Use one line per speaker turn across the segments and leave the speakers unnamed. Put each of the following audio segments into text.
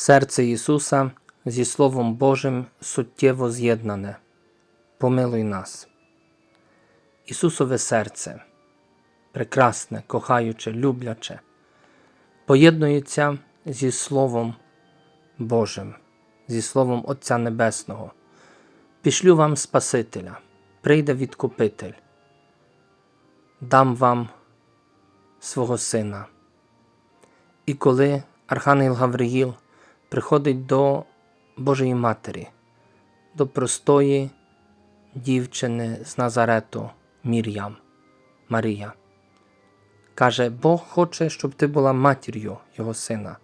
Серце Ісуса зі Словом Божим суттєво з'єднане. Помилуй нас. Ісусове серце, прекрасне, кохаюче, любляче, поєднується зі Словом Божим, зі Словом Отця Небесного. Пішлю вам Спасителя, прийде відкупитель, дам вам свого Сина. І коли Архангел Гавриїл приходить до Божої Матері, до простої дівчини з Назарету Мір'ям, Марія, каже: Бог хоче, щоб ти була матір'ю Його сина.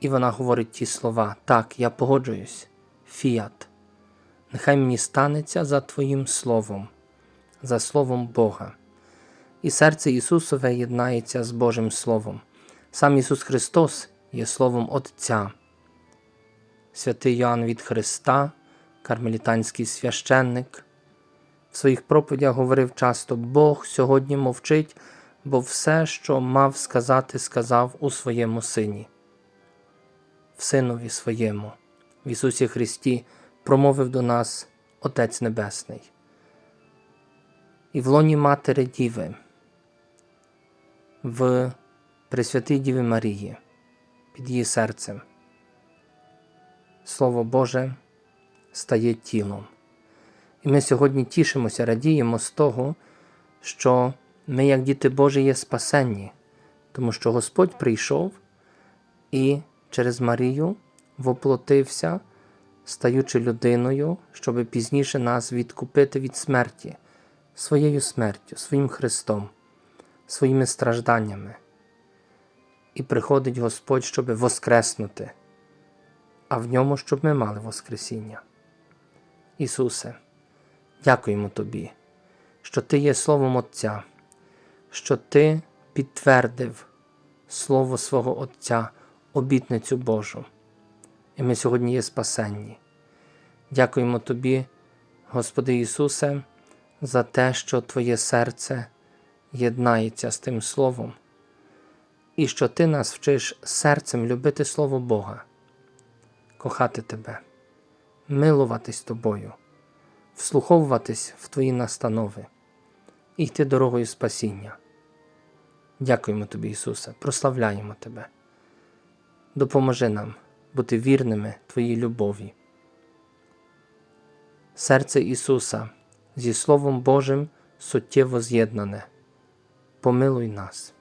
І вона говорить ті слова: Так, я погоджуюсь, фіат. Нехай мені станеться за Твоїм Словом, за Словом Бога. І серце Ісусове єднається з Божим Словом. Сам Ісус Христос є Словом Отця. Святий Йоанн від Христа, кармелітанський священник, в своїх проповідях говорив часто: Бог сьогодні мовчить, бо все, що мав сказати, сказав у своєму Сині. В Синові своєму, в Ісусі Христі, промовив до нас Отець Небесний. І в лоні Матері Діви, в Пресвятій Діві Марії, під її серцем. Слово Боже стає тілом. І ми сьогодні тішимося, радіємо з того, що ми, як діти Божі, є спасенні, тому що Господь прийшов і через Марію воплотився, стаючи людиною, щоб пізніше нас відкупити від смерті, своєю смертю, своїм Христом, своїми стражданнями. І приходить Господь, щоб воскреснути, а в ньому, щоб ми мали Воскресіння. Ісусе, дякуємо Тобі, що Ти є Словом Отця, що Ти підтвердив Слово свого Отця, обітницю Божу. І ми сьогодні є спасенні. Дякуємо Тобі, Господи Ісусе, за те, що Твоє серце єднається з тим Словом, і що Ти нас вчиш серцем любити Слово Бога, кохати Тебе, милуватись Тобою, вслуховуватись в Твої настанови і йти дорогою спасіння. Дякуємо Тобі, Ісусе, прославляємо Тебе. Допоможи нам бути вірними Твоїй любові. Серце Ісуса зі Словом Божим суттєво з'єднане. Помилуй нас.